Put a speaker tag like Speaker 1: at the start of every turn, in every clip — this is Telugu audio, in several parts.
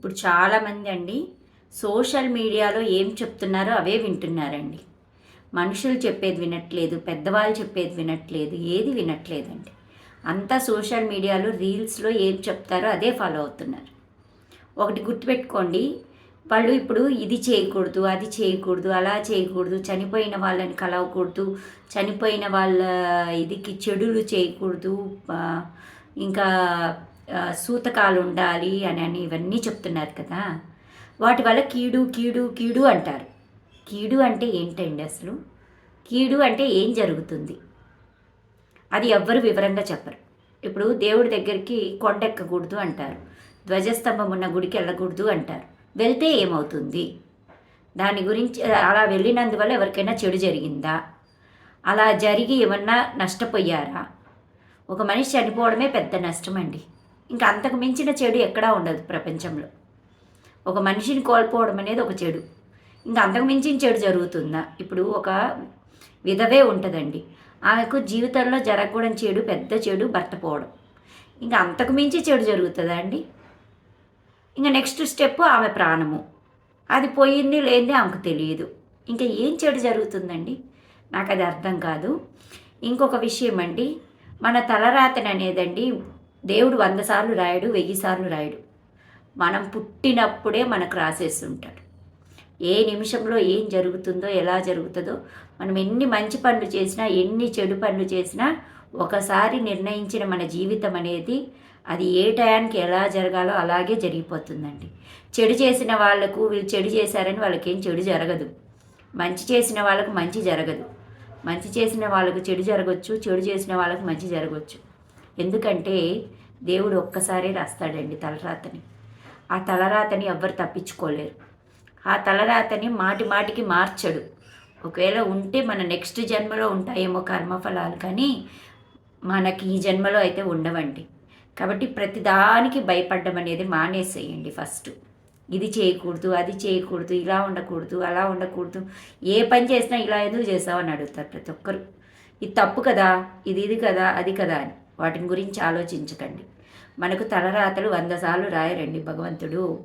Speaker 1: ఇప్పుడు చాలామంది అండి సోషల్ మీడియాలో ఏం చెప్తున్నారో అవే వింటున్నారండి. మనుషులు చెప్పేది వినట్లేదు పెద్దవాళ్ళు చెప్పేది వినట్లేదు ఏది వినట్లేదండి. అంతా సోషల్ మీడియాలో రీల్స్లో ఏం చెప్తారో అదే ఫాలో అవుతున్నారు. ఒకటి గుర్తుపెట్టుకోండి వాళ్ళు ఇప్పుడు ఇది చేయకూడదు అది చేయకూడదు అలా చేయకూడదు చనిపోయిన వాళ్ళని కలవకూడదు చనిపోయిన వాళ్ళ ఇదికి చెడులు చేయకూడదు ఇంకా సూతకాలు ఉండాలి అని అని ఇవన్నీ చెప్తున్నారు కదా. వాటి వల్ల కీడు కీడు కీడు అంటారు. కీడు అంటే ఏంటండి అసలు? కీడు అంటే ఏం జరుగుతుంది? అది ఎవ్వరు వివరంగా చెప్పరు. ఇప్పుడు దేవుడి దగ్గరికి కొండెక్కకూడదు అంటారు. ధ్వజస్తంభం ఉన్న గుడికి వెళ్ళకూడదు అంటారు. వెళ్తే ఏమవుతుంది? దాని గురించి అలా వెళ్ళినందువల్ల ఎవరికైనా చెడు జరిగిందా? అలా జరిగి ఏమన్నా నష్టపోయారా? ఒక మనిషి చనిపోవడమే పెద్ద నష్టం అండి ఇంకా అంతకు మించిన చెడు ఎక్కడా ఉండదు ప్రపంచంలో. ఒక మనిషిని కోల్పోవడం అనేది ఒక చెడు. ఇంకా అంతకు మించిన చెడు జరుగుతుందా? ఇప్పుడు ఒక విధవే ఉంటుందండి. ఆమెకు జీవితంలో జరగకూడని చెడు పెద్ద చెడు భర్త పోవడం. ఇంకా అంతకు మించి చెడు జరుగుతుందా అండి? ఇంకా నెక్స్ట్ స్టెప్ ఆమె ప్రాణము. అది పోయింది లేనిది ఆమెకు తెలియదు. ఇంకా ఏం చెడు జరుగుతుందండి? నాకు అది అర్థం కాదు. ఇంకొక విషయం అండి. మన తలరాతని అనేదండి దేవుడు వంద సార్లు రాయడు వెయ్యి సార్లు రాయడు. మనం పుట్టినప్పుడే మనకు రాసేస్తుంటాడు ఏ నిమిషంలో ఏం జరుగుతుందో ఎలా జరుగుతుందో మనం ఎన్ని మంచి పనులు చేసినా ఎన్ని చెడు పనులు చేసినా ఒకసారి నిర్ణయించిన మన జీవితం అనేది అది ఏ టయానికి ఎలా జరగాలో అలాగే జరిగిపోతుందండి. చెడు చేసిన వాళ్ళకు వీళ్ళు చెడు చేశారని వాళ్ళకేం చెడు జరగదు. మంచి చేసిన వాళ్ళకు మంచి జరగదు. మంచి చేసిన వాళ్ళకు చెడు జరగవచ్చు చెడు చేసిన వాళ్ళకు మంచి జరగవచ్చు ఎందుకంటే దేవుడు ఒక్కసారే రాస్తాడండి తలరాతని. ఆ తలరాతని ఎవ్వరు తప్పించుకోలేరు. ఆ తలరాతని మాటి మాటికి మార్చడు. ఒకవేళ ఉంటే మన నెక్స్ట్ జన్మలో ఉంటాయేమో కర్మఫలాలు కానీ మనకి ఈ జన్మలో అయితే ఉండవండి. కాబట్టి ప్రతిదానికి భయపడడం అనేది మానేసేయండి ఫస్ట్. ఇది చేయకూడదు అది చేయకూడదు ఇలా ఉండకూడదు అలా ఉండకూడదు. ఏ పని చేసినా ఇలా ఎందుకు చేసావు అని అడుగుతారు ప్రతి ఒక్కరు. ఇది తప్పు కదా ఇది ఇది కదా అది కదా అని. వాటిని గురించి ఆలోచించకండి. మనకు తలరాతలు వంద సార్లు రాయరండి భగవంతుడు.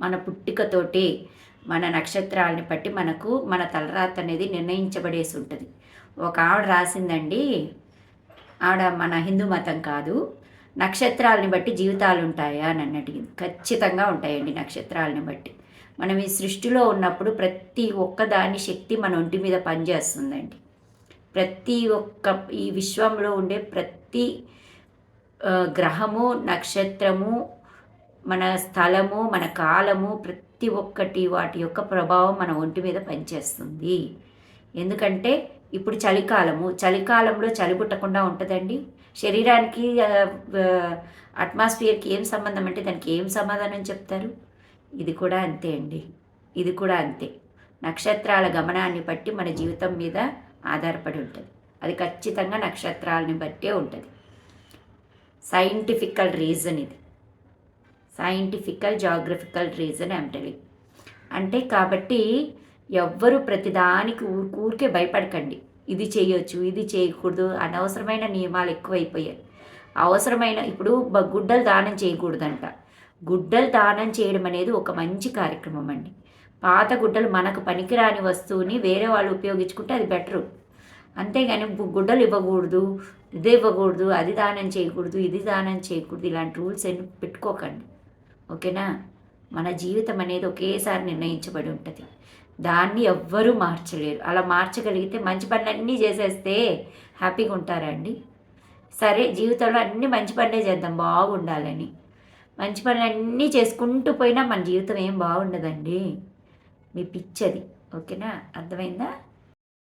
Speaker 1: మన పుట్టికతోటి మన నక్షత్రాలని బట్టి మనకు మన తలరాత అనేది నిర్ణయించబడేసి ఉంటుంది. ఒక ఆవిడ రాసిందండి ఆవిడ మన హిందూ మతం కాదు నక్షత్రాలని బట్టి జీవితాలు ఉంటాయా? అని అన్నట్టు ఖచ్చితంగా ఉంటాయండి నక్షత్రాలని బట్టి. మనం ఈ సృష్టిలో ఉన్నప్పుడు ప్రతి ఒక్కదాని శక్తి మన ఒంటి మీద పనిచేస్తుందండి. ప్రతి ఒక్క ఈ విశ్వంలో ఉండే ప్రతి గ్రహము నక్షత్రము మన స్థలము మన కాలము ప్రతి ఒక్కటి వాటి యొక్క ప్రభావం మన ఒంటి మీద పనిచేస్తుంది. ఎందుకంటే ఇప్పుడు చలికాలము చలికాలంలో చలి పుట్టకుండా ఉంటుందండి. శరీరానికి అట్మాస్ఫియర్కి ఏం సంబంధం అంటే దానికి ఏం సమాధానం చెప్తారు? ఇది కూడా అంతే అండి. ఇది కూడా అంతే. నక్షత్రాల గమనాన్ని బట్టి మన జీవితం మీద ఆధారపడి ఉంటుంది. అది ఖచ్చితంగా నక్షత్రాలని బట్టే ఉంటుంది. సైంటిఫికల్ రీజన్ ఇది. సైంటిఫికల్ జాగ్రఫికల్ రీజన్ అంటది అంటే కాబట్టి ఎవ్వరు ప్రతిదానికి ఊరికి ఊరికే భయపడకండి. ఇది చేయొచ్చు ఇది చేయకూడదు అనవసరమైన నియమాలు ఎక్కువైపోయాయి. అవసరమైన ఇప్పుడు గుడ్డలు దానం చేయకూడదంట. గుడ్డలు దానం చేయడం అనేది ఒక మంచి కార్యక్రమం అండి. పాత గుడ్డలు మనకు పనికిరాని వస్తువుని వేరే వాళ్ళు ఉపయోగించుకుంటే అది బెటరు. అంతేగాని గుడ్డలు ఇవ్వకూడదు ఇది ఇవ్వకూడదు అది దానం చేయకూడదు ఇది దానం చేయకూడదు ఇలాంటి రూల్స్ ఏమి పెట్టుకోకండి. ఓకేనా? మన జీవితం అనేది ఒకేసారి నిర్ణయించబడి ఉంటుంది. దాన్ని ఎవ్వరూ మార్చలేరు. అలా మార్చగలిగితే మంచి పనులన్నీ చేసేస్తే హ్యాపీగా ఉంటారండి సరే జీవితంలో అన్ని మంచి పనులే చేద్దాం బాగుండాలని. మంచి పనులన్నీ చేసుకుంటూ పోయినా మన జీవితం ఏం బాగుండదండి. మీ పిచ్చది. ఓకేనా? అర్థమైందా?